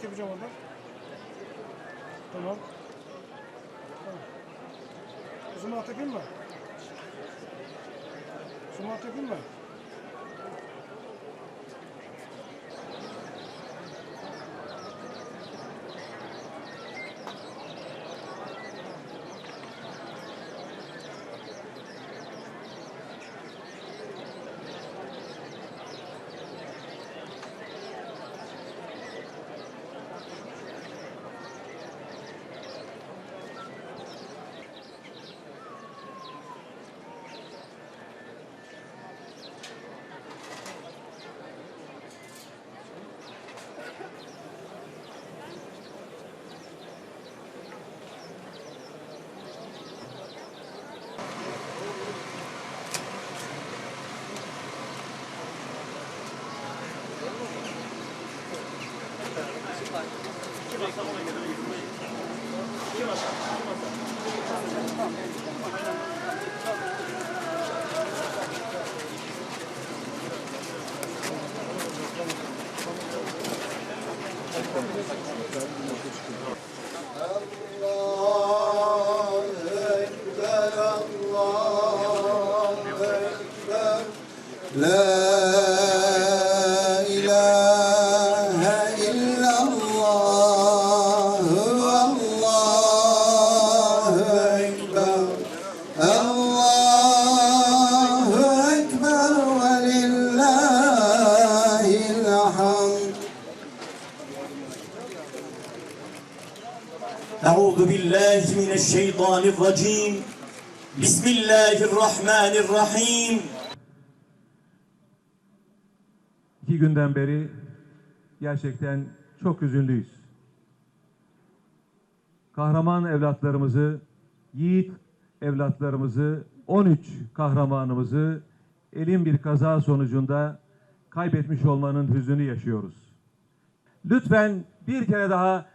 At yapacağım orada. Tamam. Tamam. Bizim at yapayım mı? At yapayım mı? لا أعوذ بالله من الشيطان الرجيم بسم الله الرحمن الرحيم İki günden beri gerçekten çok üzünlüyüz. Kahraman evlatlarımızı, yiğit evlatlarımızı, 13 kahramanımızı elin bir kaza sonucunda kaybetmiş olmanın hüznünü yaşıyoruz. Lütfen bir kere daha